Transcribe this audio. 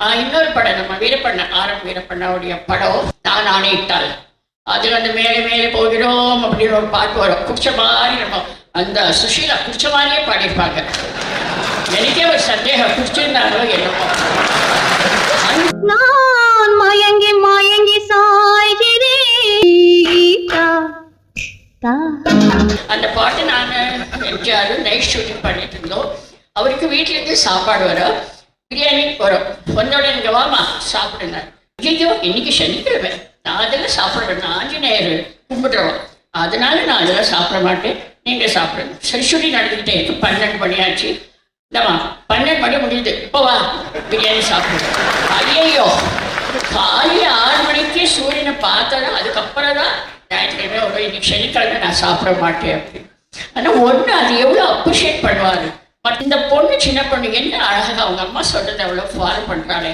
ஆஹ் இன்னொரு படம் நம்ம வீரப்பண்ண ஆர் எம் வீரப்பண்ணாவுடைய படம் நான் ஆணையிட்டால் அது வந்து மேலே மேலே போகிறோம் அப்படின்னு ஒரு பாட்டு வரும். குடிச்ச மாதிரி நம்ம அந்த சுஷீலா குடிச்ச மாதிரியே பாடியிருப்பாங்க. எனக்கே ஒரு சந்தேகம் குடிச்சிருந்தாங்களோ என்னமோ. அந்த நான் மயங்கி மயங்கி. அந்த பாட்டு நான் எம்ஜிஆர் நைட் ஷூட்டிங் பண்ணிட்டு இருந்தோம். அவருக்கு வீட்டிலேருந்து சாப்பாடு வரும். பிரியாணி வரும் வந்தோட இங்க வாமா சாப்பிடுங்க. ஐயோ இன்னைக்கு சனிக்கிழமை. நான் அதெல்லாம் சாப்பிடுறேன் நான் ஆஞ்சநேயர் கும்பிடுறோம். அதனால நான் அதெல்லாம் சாப்பிட மாட்டேன். நீங்கள் சாப்பிடுங்க. சரி சொல்லி நடந்துக்கிட்டே இருக்கு. பன்னெண்டு மணி ஆச்சு. இந்தம்மா பன்னெண்டு மணி முடியுது. இப்போ வா பிரியாணி சாப்பிடுங்க ஐயையோ காலை ஆறு மணிக்கு சூரியனை பார்த்தோன்னா அதுக்கப்புறம் தான் ஞாயிற்றுக்கிழமை ஒரு இன்னைக்கு சனிக்கிழமை நான் சாப்பிட மாட்டேன் அப்படி ஆனால் ஒன்று அது எவ்வளோ அப்ரிஷியேட் பண்ணுவார்? பட் இந்த பொண்ணு சின்ன பொண்ணு என்ன அழகாக அவங்க அம்மா சொல்றதை அவ்வளவு ஃபாலோ பண்றாளே.